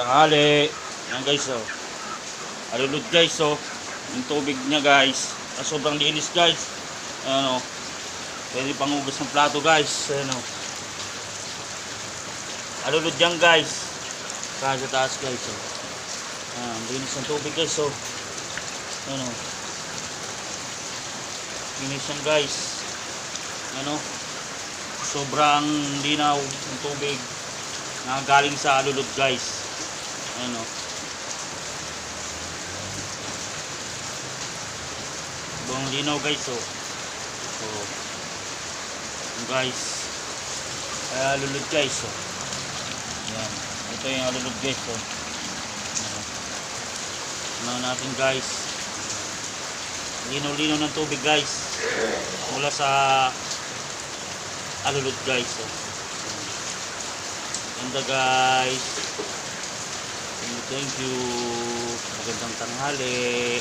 tanghali. Yan guys oh. Alulod guys oh. Yung tubig niya guys. Ah, sobrang linis guys. Ayan oh. Pwede pang hugas ng plato guys. Ayan oh. Alulod yan guys. Kaya sa taas guys oh. Ayan, linis ng tubig guys oh. Ayan oh. Linis yan guys. Ano? Sobrang linaw ng tubig na galing sa alulod guys. Ano? Sobrang linaw guys oh. Oh. Yung guys. Ay alulod guys oh. Yan. Ito yung alulod guys oh. Ano? Natin guys. Linaw-linaw ng tubig guys. Mula sa alulod guys oh. Ganda guys. Thank you. Magandang tanghali.